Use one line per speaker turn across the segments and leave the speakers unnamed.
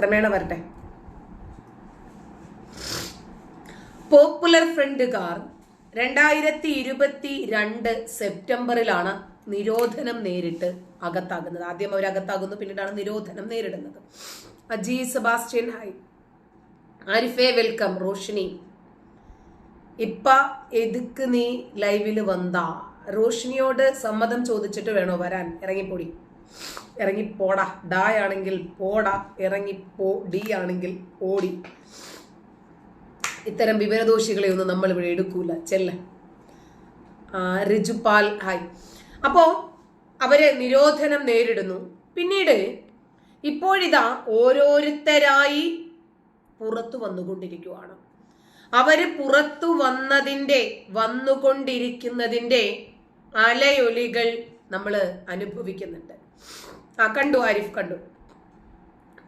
ക്രമേണ വരട്ടെ. പോപ്പുലർ ഫ്രണ്ടുകാർ രണ്ടായിരത്തി ഇരുപത്തി രണ്ട് സെപ്റ്റംബറിലാണ് നിരോധനം നേരിട്ട് അകത്താകുന്നത്. ആദ്യം അവർ അകത്താകുന്നു പിന്നീടാണ് നിരോധനം നേരിടുന്നത്. അജി സെബാസ്റ്റ്യൻ ഹായ് ആരിഫെ വെൽക്കം. റോഷിനി. ഇപ്പ എതുക്ക് നീ ലൈവിൽ വന്നാ റോഷിനിയോട് സമ്മതം ചോദിച്ചിട്ട് വേണോ വരാൻ? ഇറങ്ങിപ്പോടി. ഇറങ്ങിപ്പോടാ. ഡാ ആണെങ്കിൽ പോടാ. ഇറങ്ങി പോ ഡി ആണെങ്കിൽ ഓടി. ഇത്തരം വിവരദോഷികളെ ഒന്നും നമ്മൾ ഇവിടെ എടുക്കൂല. ചെല്ല. റിജുപാൽ ഹായ്. അപ്പോ അവരെ നിരോധനം നേരിടുന്നു. പിന്നീട് ഇപ്പോഴിതാ ഓരോരുത്തരായി പുറത്തു വന്നുകൊണ്ടിരിക്കുവാണ്. അവർ പുറത്തു വന്നതിന്റെ വന്നുകൊണ്ടിരിക്കുന്നതിന്റെ അലയൊലികൾ നമ്മൾ അനുഭവിക്കുന്നുണ്ട്. ആ കണ്ടു ആരിഫ് കണ്ടു.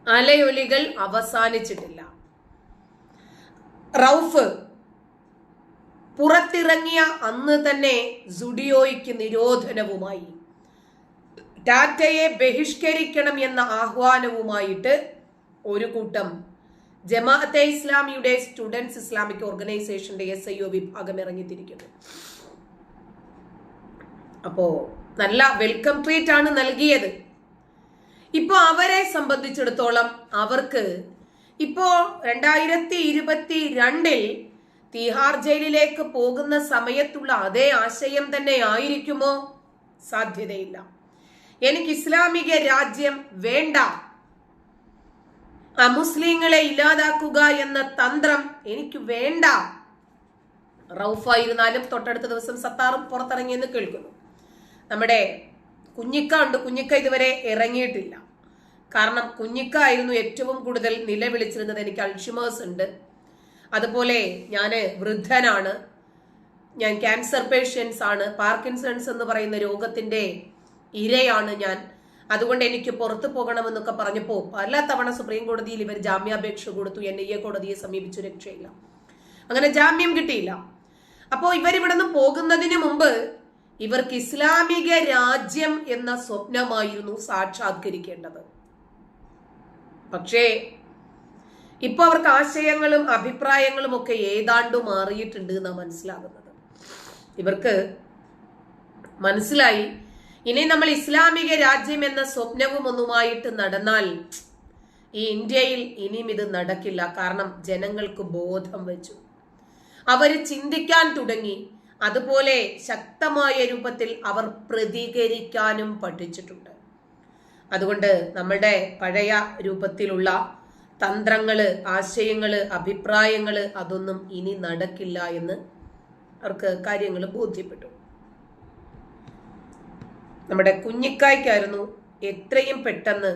അലയൊലികൾ അവസാനിച്ചിട്ടില്ല. റൌഫ് പുറത്തിറങ്ങിയ അന്ന് തന്നെ സുഡിയോയ്ക്ക് നിരോധനവുമായി. ടാറ്റയെ ബഹിഷ്കരിക്കണം എന്ന ആഹ്വാനവുമായിട്ട് ഒരു കൂട്ടം ജമാഅത്തെ ഇസ്ലാമിയുടെ സ്റ്റുഡൻസ് ഇസ്ലാമിക് ഓർഗനൈസേഷന്റെ എസ് ഐ ഒ വിഭാഗം ഇറങ്ങിത്തിരിക്കുന്നു. അപ്പോ നല്ല വെൽക്കം ട്രീറ്റ് ആണ് നൽകിയത്. ഇപ്പോൾ അവരെ സംബന്ധിച്ചിടത്തോളം അവർക്ക് ഇപ്പോ രണ്ടായിരത്തി ഇരുപത്തി രണ്ടിൽ തിഹാർ ജയിലിലേക്ക് പോകുന്ന സമയത്തുള്ള അതേ ആശയം തന്നെ ആയിരിക്കുമോ? സാധ്യതയില്ല. എനിക്ക് ഇസ്ലാമിക രാജ്യം വേണ്ട. അമുസ്ലിങ്ങളെ ഇല്ലാതാക്കുക എന്ന തന്ത്രം എനിക്ക് വേണ്ട. റൌഫായിരുന്നാലും തൊട്ടടുത്ത ദിവസം സത്താറും പുറത്തിറങ്ങിയെന്ന് കേൾക്കുന്നു. നമ്മുടെ കുഞ്ഞിക്ക ഉണ്ട്. കുഞ്ഞിക്ക ഇതുവരെ ഇറങ്ങിയിട്ടില്ല. കാരണം കുഞ്ഞിക്ക ആയിരുന്നു ഏറ്റവും കൂടുതൽ നിലവിളിച്ചിരുന്നത്. എനിക്ക് അൾഷിമേഴ്സ് ഉണ്ട്. അതുപോലെ ഞാൻ വൃദ്ധനാണ്. ഞാൻ ക്യാൻസർ പേഷ്യൻസ് ആണ്. പാർക്കിൻസൺസ് എന്ന് പറയുന്ന രോഗത്തിന്റെ ഇരയാണ് ഞാൻ. അതുകൊണ്ട് എനിക്ക് പുറത്തു പോകണമെന്നൊക്കെ പറഞ്ഞപ്പോൾ പല തവണ സുപ്രീം കോടതിയിൽ ഇവർ ജാമ്യാപേക്ഷ കൊടുത്തു. എൻ ഐ എ കോടതിയെ സമീപിച്ചു. രക്ഷയില്ല. അങ്ങനെ ജാമ്യം കിട്ടിയില്ല. അപ്പോൾ ഇവരിവിടെ നിന്ന് പോകുന്നതിന് മുമ്പ് ഇവർക്ക് ഇസ്ലാമിക രാജ്യം എന്ന സ്വപ്നമായിരുന്നു സാക്ഷാത്കരിക്കേണ്ടത്. പക്ഷേ ഇപ്പൊ അവർക്ക് ആശയങ്ങളും അഭിപ്രായങ്ങളും ഒക്കെ ഏതാണ്ട് മാറിയിട്ടുണ്ട് എന്നാണ് മനസ്സിലാകുന്നത്. ഇവർക്ക് മനസ്സിലായി ഇനി നമ്മൾ ഇസ്ലാമിക രാജ്യം എന്ന സ്വപ്നവും ഒന്നുമായിട്ട് നടന്നാൽ ഈ ഇന്ത്യയിൽ ഇനിയും ഇത് നടക്കില്ല. കാരണം ജനങ്ങൾക്ക് ബോധം വെച്ചു. അവർ ചിന്തിക്കാൻ തുടങ്ങി. അതുപോലെ ശക്തമായ രൂപത്തിൽ അവർ പ്രതികരിക്കാനും പഠിച്ചിട്ടുണ്ട്. അതുകൊണ്ട് നമ്മളുടെ പഴയ രൂപത്തിലുള്ള തന്ത്രങ്ങൾ ആശയങ്ങൾ അഭിപ്രായങ്ങൾ അതൊന്നും ഇനി നടക്കില്ല എന്ന് അവർക്ക് കാര്യങ്ങൾ ബോധ്യപ്പെട്ടു. നമ്മുടെ കുഞ്ഞിക്കായ്ക്കായിരുന്നു എത്രയും പെട്ടെന്ന്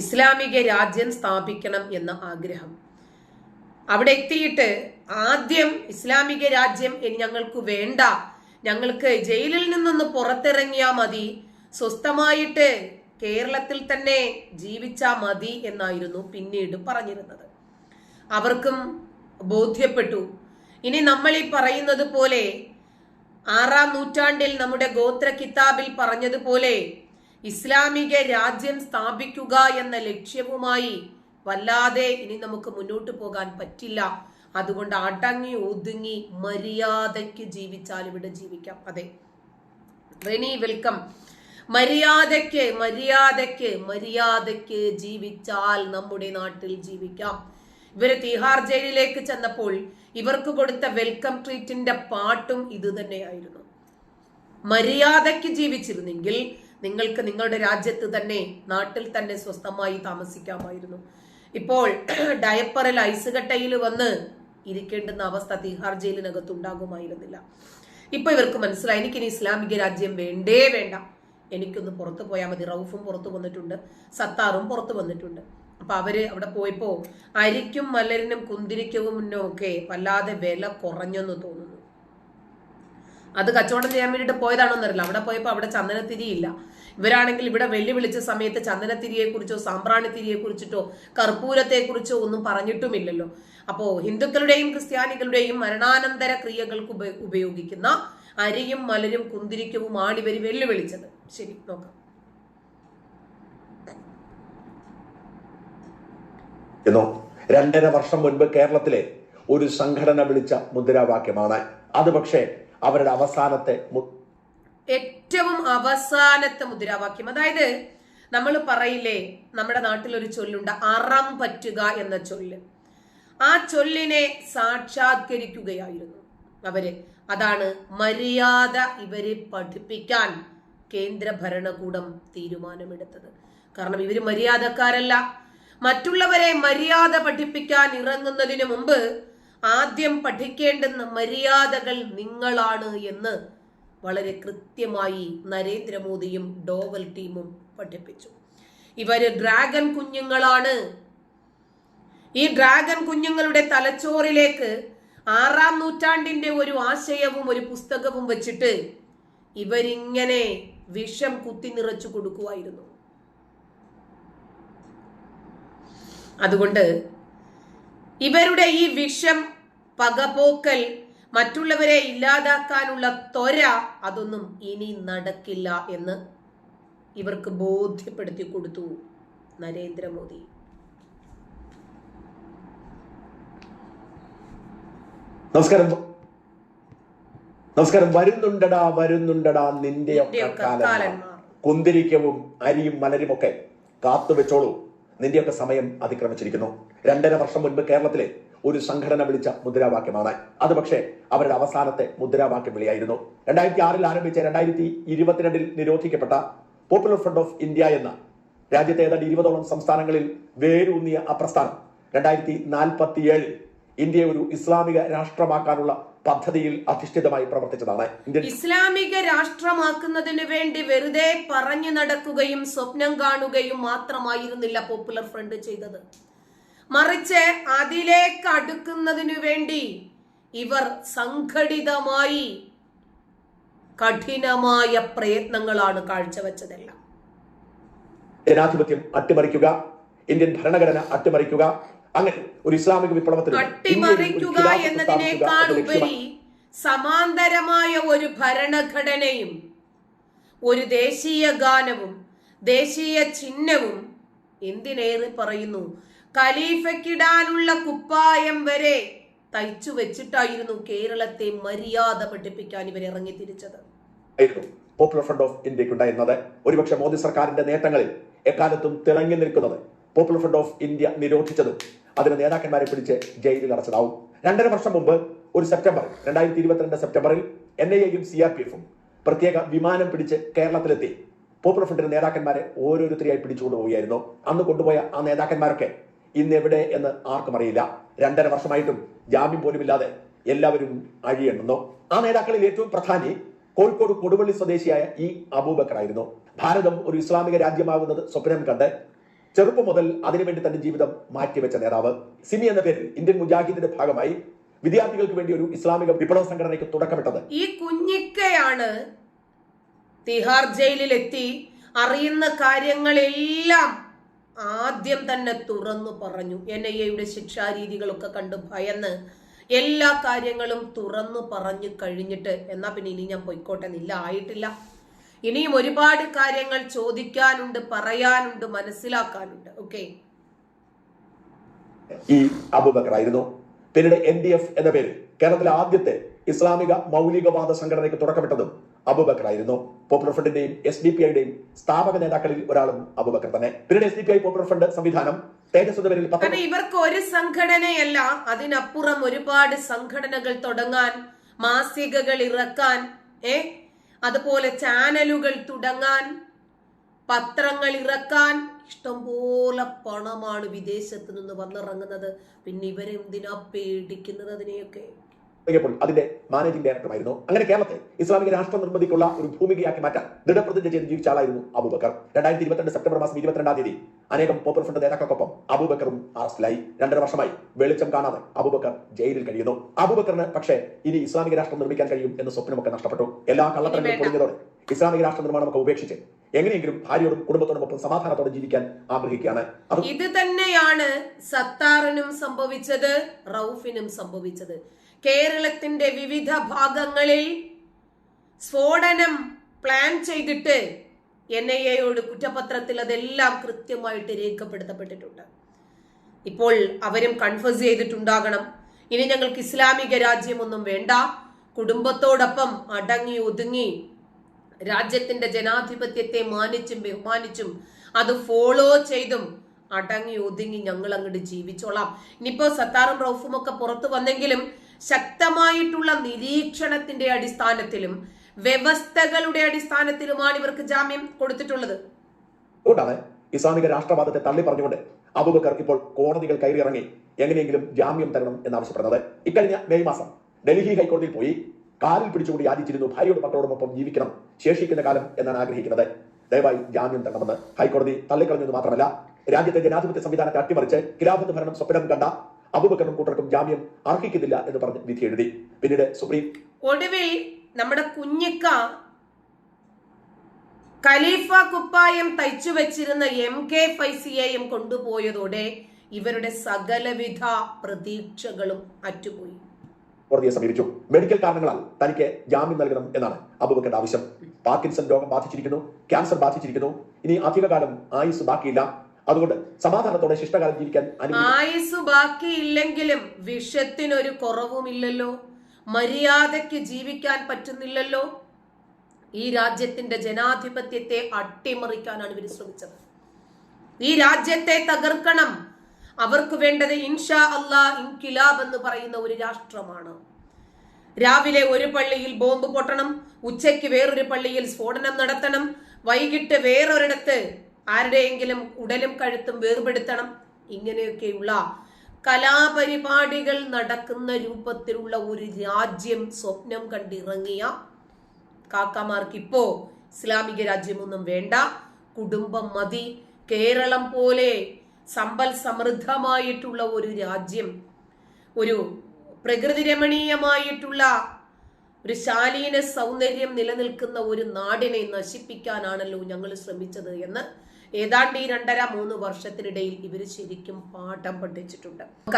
ഇസ്ലാമിക രാജ്യം സ്ഥാപിക്കണം എന്ന ആഗ്രഹം. അവിടെ എത്തിയിട്ട് ആദ്യം ഇസ്ലാമിക രാജ്യം ഞങ്ങൾക്ക് വേണ്ട. ഞങ്ങൾക്ക് ജയിലിൽ നിന്നൊന്ന് പുറത്തിറങ്ങിയാ മതി. സ്വസ്ഥമായിട്ട് കേരളത്തിൽ തന്നെ ജീവിച്ചാ മതി എന്നായിരുന്നു പിന്നീട് പറഞ്ഞിരുന്നത്. അവർക്കും ബോധ്യപ്പെട്ടു. ഇനി നമ്മൾ ഈ പറയുന്നത് പോലെ ആറാം നൂറ്റാണ്ടിൽ നമ്മുടെ ഗോത്ര കിതാബിൽ പറഞ്ഞതുപോലെ ഇസ്ലാമിക രാജ്യം സ്ഥാപിക്കുക എന്ന ലക്ഷ്യവുമായി വല്ലാതെ ഇനി നമുക്ക് മുന്നോട്ട് പോകാൻ പറ്റില്ല. അതുകൊണ്ട് അടങ്ങി ഒതുങ്ങി മര്യാദയ്ക്ക് ജീവിച്ചാൽ ഇവിടെ ജീവിക്കാം. അതെ. റെനി വെൽക്കം. മര്യാദയ്ക്ക് മര്യാദയ്ക്ക് മര്യാദയ്ക്ക് ജീവിച്ചാൽ നമ്മുടെ നാട്ടിൽ ജീവിക്കാം. ഇവർ തിഹാർ ജയിലിലേക്ക് ചെന്നപ്പോൾ ഇവർക്ക് കൊടുത്ത വെൽക്കം ട്രീറ്റിന്റെ പാട്ടും ഇത് തന്നെയായിരുന്നു. മര്യാദയ്ക്ക് ജീവിച്ചിരുന്നെങ്കിൽ നിങ്ങൾക്ക് നിങ്ങളുടെ രാജ്യത്ത് തന്നെ നാട്ടിൽ തന്നെ സ്വസ്ഥമായി താമസിക്കാമായിരുന്നു. ഇപ്പോൾ ഡയപ്പറിൽ ഐസ് കട്ടയിൽ വന്ന് ഇരിക്കേണ്ടുന്ന അവസ്ഥ തിഹാർ ജയിലിനകത്ത് ഉണ്ടാകുമായിരുന്നില്ല ഇപ്പൊ ഇവർക്ക് മനസ്സിലായി. എനിക്കിനി ഇസ്ലാമിക രാജ്യം വേണ്ടേ വേണ്ട. എനിക്കൊന്ന് പുറത്തു പോയാൽ മതി. റൌഫും പുറത്തു വന്നിട്ടുണ്ട്. സത്താറും പുറത്തു വന്നിട്ടുണ്ട്. അപ്പൊ അവർ അവിടെ പോയപ്പോ അരിക്കും മലരിനും കുന്തിരിക്കവും ഒക്കെ വല്ലാതെ വില കുറഞ്ഞെന്ന് തോന്നുന്നു. അത് കച്ചവടം ചെയ്യാൻ വേണ്ടിയിട്ട് പോയതാണോന്നറിയില്ല. അവിടെ പോയപ്പോൾ അവിടെ ചന്ദനത്തിരി ഇല്ല ഇവരാണെങ്കിൽ ഇവിടെ വെല്ലുവിളിച്ച സമയത്ത് ചന്ദനത്തിരിയെ കുറിച്ചോ കർപ്പൂരത്തെക്കുറിച്ചോ ഒന്നും പറഞ്ഞിട്ടുമില്ലല്ലോ. അപ്പോ ഹിന്ദുക്കളുടെയും ക്രിസ്ത്യാനികളുടെയും മരണാനന്തര ക്രിയകൾക്ക് ഉപയോഗിക്കുന്ന അരിയും മലരും കുന്തിരിക്കവുമാണ് ഇവർ വെല്ലുവിളിച്ചത്. ശരി നോക്കാം.
എന്നോ രണ്ടര വർഷം മുൻപ് കേരളത്തിലെ ഒരു സംഘടന വിളിച്ച മുദ്രാവാക്യമാണ്. അത് പക്ഷേ അവരുടെ അവസാനത്തെ
ഏറ്റവും അവസാനത്തെ മുദ്രാവാക്യം. അതായത് നമ്മൾ പറയില്ലേ നമ്മുടെ നാട്ടിൽ ഒരു ചൊല്ലുണ്ട് അറം പറ്റുക എന്ന ചൊല്ല്. ആ ചൊല്ലിനെ സാക്ഷാത്കരിക്കുകയായിരുന്നു അവർ. അതാണ് മര്യാദ ഇവരെ പഠിപ്പിക്കാൻ കേന്ദ്ര ഭരണകൂടം തീരുമാനമെടുത്തത്. കാരണം ഇവർ മര്യാദക്കാരല്ല. മറ്റുള്ളവരെ മര്യാദ പഠിപ്പിക്കാൻ ഇറങ്ങുന്നതിന് മുമ്പ് ആദ്യം പഠിക്കേണ്ടുന്ന മര്യാദകൾ നിങ്ങളാണ് എന്ന് വളരെ കൃത്യമായി നരേന്ദ്രമോദിയും ഡോവൽ ടീമും പഠിപ്പിച്ചു. ഇവർ ഡ്രാഗൺ കുഞ്ഞുങ്ങളാണ്. ഈ ഡ്രാഗൺ കുഞ്ഞുങ്ങളുടെ തലച്ചോറിലേക്ക് ആറാം നൂറ്റാണ്ടിന്റെ ഒരു ആശയവും ഒരു പുസ്തകവും വെച്ചിട്ട് ഇവരിങ്ങനെ വിഷം കുത്തി നിറച്ചു കൊടുക്കുമായിരുന്നു അതുകൊണ്ട് ഇവരുടെ ഈ വിഷം പകപോക്കൽ മറ്റുള്ളവരെ ഇല്ലാതാക്കാനുള്ള ത്വര അതൊന്നും ഇനി നടക്കില്ല എന്ന് ഇവർക്ക് ബോധ്യപ്പെടുത്തി കൊടുത്തു നരേന്ദ്രമോദി.
നമസ്കാരം. നമസ്കാരം. വരുന്നുണ്ടടാ വരുന്നുണ്ടടാ
നിന്റെ
കാലന്മാർ. കുന്തിരിക്കവും അരിയും മലരുമൊക്കെ കാത്തു വെച്ചോളൂ നിന്റെയൊക്കെ സമയം അതിക്രമിച്ചിരിക്കുന്നു. രണ്ടര വർഷം മുൻപ് കേരളത്തിലെ ഒരു സംഘടന വിളിച്ച മുദ്രാവാക്യമാണ്. അത് പക്ഷേ അവരുടെ അവസാനത്തെ മുദ്രാവാക്യം വിളിയായിരുന്നു. രണ്ടായിരത്തി ആറിൽ ആരംഭിച്ച രണ്ടായിരത്തി ഇരുപത്തിരണ്ടിൽ നിരോധിക്കപ്പെട്ട പോപ്പുലർ ഫ്രണ്ട് ഓഫ് ഇന്ത്യ എന്ന രാജ്യത്തെ ഏതാണ്ട് ഇരുപതോളം സംസ്ഥാനങ്ങളിൽ വേരൂന്നിയ ആ പ്രസ്ഥാനം രണ്ടായിരത്തി നാൽപ്പത്തിയേഴിൽ ഇന്ത്യയെ ഒരു ഇസ്ലാമിക രാഷ്ട്രമാക്കാനുള്ള പദ്ധതിയിൽ അധിഷ്ഠിതമായി പ്രവർത്തിച്ചതാണ് ഇന്ത്യൻ
ഇസ്ലാമിക രാഷ്ട്രമാക്കുന്നതിന് വേണ്ടി വെറുതെ പറഞ്ഞു നടക്കുകയും സ്വപ്നം കാണുകയും മാത്രമായിരുന്നില്ല പോപ്പുലർ ഫ്രണ്ട് ചെയ്തത്. മറിച്ച് അതിലേക്ക് അടുക്കുന്നതിനു വേണ്ടി ഇവർ സംഘടിതമായി കഠിനമായ പ്രയത്നങ്ങളാണ് കാഴ്ചവെച്ചതെല്ലാം.
ജനാധിപത്യം അട്ടിമറിക്കുക ഇന്ത്യൻ ഭരണഘടന അട്ടിമറിക്കുക അങ്ങനെ ഒരു ഇസ്ലാമിക വിപ്ലവത്തിന്
അട്ടിമറിക്കുക എന്നതിനേക്കാൾ ഉപരി സമാന്തരമായ ഒരു ഭരണഘടനയും ഒരു ദേശീയ ഗാനവും ദേശീയ ചിഹ്നവും എന്തിനേറെ പറയുന്നു? ഖലീഫയ്ക്കിടാനുള്ള കുപ്പായം വരെ തയ്ച്ചു വെച്ചിട്ടായിരുന്നു കേരളത്തെ മര്യാദ പഠിപ്പിക്കാൻ ഇവർ ഇറങ്ങി തിരിച്ചത്.
പോപ്പുലർ ഫ്രണ്ട് ഓഫ് ഇന്ത്യയ്ക്ക് ഉണ്ടായിരുന്നത്. ഒരുപക്ഷെ മോദി സർക്കാരിന്റെ നേട്ടങ്ങളിൽ എക്കാലത്തും തിളങ്ങി നിൽക്കുന്നത് പോപ്പുലർ ഫ്രണ്ട് ഓഫ് ഇന്ത്യ നിരോധിച്ചതും അതിന് നേതാക്കന്മാരെ പിടിച്ച് ജയിലിൽ അടച്ചതാവും രണ്ടര വർഷം മുമ്പ് ഒരു സെപ്റ്റംബർ രണ്ടായിരത്തി ഇരുപത്തിരണ്ട് സെപ്റ്റംബറിൽ എൻ ഐ എയും സി ആർ പി എഫും പ്രത്യേക വിമാനം പിടിച്ച് കേരളത്തിലെത്തി. പോപ്പുലർ ഫ്രണ്ടിന്റെ നേതാക്കന്മാരെ ഓരോരുത്തരെയായി പിടിച്ചുകൊണ്ട് പോവുകയായിരുന്നു അന്ന് കൊണ്ടുപോയ ആ നേതാക്കന്മാരൊക്കെ ഇന്ന് എവിടെ എന്ന് ആർക്കും അറിയില്ല. രണ്ടര വർഷമായിട്ടും ജാമ്യം പോലുമില്ലാതെ എല്ലാവരും അഴിയെണ്ണുന്നു. ആ നേതാക്കളിൽ ഏറ്റവും പ്രധാനി കോഴിക്കോട് കൊടുവള്ളി സ്വദേശിയായ ഈ അബൂബക്കർ ആയിരുന്നു ഭാരതം ഒരു ഇസ്ലാമിക രാജ്യമാകുന്നത് സ്വപ്നം കണ്ട് ചെറുപ്പം മുതൽ അതിനുവേണ്ടി തന്റെ ജീവിതം മാറ്റിവെച്ച നേതാവ്. സിമി എന്ന പേരിൽ ഇന്ത്യൻ മുജാഹിദിന്റെ ഭാഗമായി വിദ്യാർത്ഥികൾക്ക് വേണ്ടി ഒരു ഇസ്ലാമിക വിപ്ലവ സംഘടനയ്ക്ക് തുടക്കമിട്ടത്.
ഈ കുഞ്ഞിക്കയാണ് തിഹാർ ജയിലിലെത്തി അറിയുന്ന കാര്യങ്ങളെല്ലാം ആദ്യം തന്നെ തുറന്നു പറഞ്ഞു. എൻ ഐ എയുടെ ശിക്ഷാരീതികളൊക്കെ കണ്ട് ഭയന്ന് എല്ലാ കാര്യങ്ങളും തുറന്നു പറഞ്ഞു കഴിഞ്ഞിട്ട് എന്നാ പിന്നെ ഇനി ഞാൻ പൊയ്ക്കോട്ടെ ഇല്ല ആയിട്ടില്ല. ഇനിയും ഒരുപാട് കാര്യങ്ങൾ ചോദിക്കാനുണ്ട് പറയാനുണ്ട് മനസ്സിലാക്കാനുണ്ട്. ഓക്കെ
ഈ അബൂബക്കർ ആയിരുന്നു പിന്നീട് എൻ ഡി എഫ് എന്ന പേരിൽ കേരളത്തിലെ ആദ്യത്തെ ഇസ്ലാമിക മൗലികവാദ സംഘടനയ്ക്ക് തുടക്കമിട്ടതും അബൂബക്കർ ആയിരുന്നു പോപ്പുലർ ഫ്രണ്ടിന്റെയും എസ് ഡി പി ഐയുടെയും സ്ഥാപക നേതാക്കളിൽ ഒരാളും അബൂബക്കർ തന്നെ. പിന്നീട് S D P I Popular Front സംവിധാനം തേജസ്
ഇവർക്ക് ഒരു സംഘടനയല്ല. അതിനപ്പുറം ഒരുപാട് സംഘടനകൾ തുടങ്ങാൻ മാസികകൾ ഇറക്കാൻ ഏ? അതുപോലെ ചാനലുകൾ തുടങ്ങാൻ പത്രങ്ങൾ ഇറക്കാൻ ഇഷ്ടംപോലെ പണമാണ് വിദേശത്ത് നിന്ന് വന്നിറങ്ങുന്നത്. പിന്നെ ഇവരെന്തിനാ പേടിക്കുന്നത് അതിനെയൊക്കെ?
തുടങ്ങിയപ്പോൾ അതിന്റെ മാനേജിംഗ് ഡയറക്ടറായിരുന്നു അങ്ങനെ കേരളത്തെ ഇസ്ലാമിക രാഷ്ട്ര നിർമ്മിതിക്കുള്ള ഒരു ഭൂമികയാക്കി മാറ്റാൻ ദൃഢപ്രതിജ്ഞ ചെയ്ത് ജീവിച്ച ആളായിരുന്നു അബൂബക്കർ. രണ്ടായിരത്തി ഇരുപത്തിരണ്ട് സെപ്റ്റംബർ മാസം ഇരുപത്തിരണ്ടാം തീയതി അനേകം പോപ്പുലർ ഫ്രണ്ട് നേതാക്കൾക്കൊപ്പം അബൂബക്കറും അറസ്റ്റിലായി. രണ്ടര വർഷമായി വെളിച്ചം കാണാതെ അബൂബക്കർ ജയിലിൽ കഴിയുന്നു. അബൂബക്കറിന് പക്ഷേ ഇനി ഇസ്ലാമിക രാഷ്ട്രം നിർമ്മിക്കാൻ കഴിയും എന്ന സ്വപ്നമൊക്കെ നഷ്ടപ്പെട്ടു. എല്ലാ കള്ളത്തരങ്ങളും പൊളിഞ്ഞതോടെ ഇസ്ലാമിക രാഷ്ട്ര നിർമ്മാണമൊക്കെ ഉപേക്ഷിച്ച് എങ്ങനെയെങ്കിലും ഭാര്യയോടും കുടുംബത്തോടും ഒപ്പം സമാധാനത്തോടെ ജീവിക്കാൻ ആഗ്രഹിക്കുകയാണ്.
ഇത് തന്നെയാണ് സത്താറിനും സംഭവിച്ചത് റൌഫിനും സംഭവിച്ചത്. കേരളത്തിന്റെ വിവിധ ഭാഗങ്ങളിൽ സ്ഫോടനം പ്ലാൻ ചെയ്തിട്ട് എൻ ഐ എയോട് കുറ്റപത്രത്തിൽ അതെല്ലാം കൃത്യമായിട്ട് രേഖപ്പെടുത്തപ്പെട്ടിട്ടുണ്ട്. ഇപ്പോൾ അവരും കൺഫ്യൂസ് ചെയ്തിട്ടുണ്ടാകണം. ഇനി ഞങ്ങൾക്ക് ഇസ്ലാമിക രാജ്യമൊന്നും വേണ്ട. കുടുംബത്തോടൊപ്പം അടങ്ങി ഒതുങ്ങി രാജ്യത്തിന്റെ ജനാധിപത്യത്തെ മാനിച്ചും ബഹുമാനിച്ചും അത് ഫോളോ ചെയ്തും അടങ്ങി ഒതുങ്ങി ഞങ്ങൾ അങ്ങോട്ട് ജീവിച്ചോളാം. ഇനിയിപ്പോ സത്താറും റൌഫും ഒക്കെ പുറത്തു വന്നെങ്കിലും ശക്തമായിട്ടുള്ള നിരീക്ഷണത്തിന്റെ അടിസ്ഥാനത്തിലും വ്യവസ്ഥകളുടെ അടിസ്ഥാനത്തിലുമാണ് ഇവർക്ക് ജാമ്യം കൊടുത്തിട്ടുള്ളത്.
അതുകൊണ്ടാണ് ഇസ്ലാമിക രാഷ്ട്രവാദത്തെ തള്ളി പറഞ്ഞുകൊണ്ട് അബുബക്കർ ഇപ്പോൾ കോടതികൾ കയറിയിറങ്ങി എങ്ങനെയെങ്കിലും ജാമ്യം തരണം എന്നാവശ്യപ്പെടുന്നത്. ഇക്കഴിഞ്ഞ മെയ് മാസം ഡൽഹി ഹൈക്കോടതിയിൽ പോയി കാലിൽ പിടിച്ചുകൊണ്ട് യാചിച്ചിരുന്നു ഭാര്യയുടെ മക്കളോടൊപ്പം ജീവിക്കണം ശേഷിക്കുന്ന കാലം എന്നാണ് ആഗ്രഹിക്കുന്നത്. ദയവായി ജാമ്യം തരണമെന്ന് ഹൈക്കോടതി തള്ളിക്കളഞ്ഞെന്ന് മാത്രമല്ല രാജ്യത്തെ ജനാധിപത്യ സംവിധാനത്തെ അട്ടിമറിച്ച് ഖിലാഫത്ത് ഭരണം സ്വപ്നം കണ്ട അബുബക്കറും കൂട്ടർക്കും ജാമ്യം അർഹിക്കുന്നില്ല എന്ന് പറഞ്ഞ് വിധി എഴുതി. പിന്നീട് സുപ്രീം
ഒടുവിൽ നമ്മുടെ കുഞ്ഞിക്ക ഖലീഫ കുപ്പായം തയ്ച്ചു വെച്ചിരുന്ന എം കെ ഫൈസിയെയും കൊണ്ടുപോയതോടെ ഇവരുടെ സകലവിധ പ്രതീക്ഷകളും അറ്റുപോയി.
കോടതിയെ സമീപിച്ചു. മെഡിക്കൽ കാരണങ്ങളാൽ തനിക്ക് ജാമ്യം നൽകണം എന്നാണ് അബുബക്കറിന്റെ ആവശ്യം. പാർക്കിൻസൺ രോഗം ബാധിച്ചിരിക്കുന്നു ക്യാൻസർ ബാധിച്ചിരിക്കുന്നു. ഇനി അധികകാലം ആയുസ് ബാക്കിയില്ല. അതുകൊണ്ട് സമാധാനത്തോടെ ശിഷ്ടകാലം ജീവിക്കാൻ
ആയുസ് ബാക്കിയില്ലെങ്കിലും വിഷത്തിനൊരു കുറവുമില്ലല്ലോ. മര്യാദയ്ക്ക് ജീവിക്കാൻ പറ്റുന്നില്ലല്ലോ. ഈ രാജ്യത്തിന്റെ ജനാധിപത്യത്തെ അട്ടിമറിക്കാനാണ് ഇവർ ശ്രമിച്ചത്. ഈ രാജ്യത്തെ തകർക്കണം. അവർക്ക് വേണ്ടത് ഇൻഷാ അല്ലാ ഇൻകിലാബ് എന്ന് പറയുന്ന ഒരു രാഷ്ട്രമാണ്. രാവിലെ ഒരു പള്ളിയിൽ ബോംബ് പൊട്ടണം ഉച്ചയ്ക്ക് വേറൊരു പള്ളിയിൽ സ്ഫോടനം നടത്തണം വൈകിട്ട് വേറൊരിടത്ത് ആരുടെയെങ്കിലും ഉടലും കഴുത്തും വേർപെടുത്തണം. ഇങ്ങനെയൊക്കെയുള്ള കലാപരിപാടികൾ നടക്കുന്ന രൂപത്തിലുള്ള ഒരു രാജ്യം സ്വപ്നം കണ്ടിറങ്ങിയ കാക്കമാർക്ക് ഇപ്പോ ഇസ്ലാമിക രാജ്യമൊന്നും വേണ്ട. കുടുംബം മതി. കേരളം പോലെ സമ്പൽ സമൃദ്ധമായിട്ടുള്ള ഒരു രാജ്യം ഒരു പ്രകൃതി രമണീയമായിട്ടുള്ള ഒരു ശാലീന സൗന്ദര്യം നിലനിൽക്കുന്ന ഒരു നാടിനെ നശിപ്പിക്കാനാണല്ലോ ഞങ്ങൾ ശ്രമിച്ചത് എന്ന് ഏതാണ്ട് ഈ രണ്ടര മൂന്ന് വർഷത്തിനിടയിൽ ഇവർ ശരിക്കും പാഠം പഠിച്ചിട്ടുണ്ട്.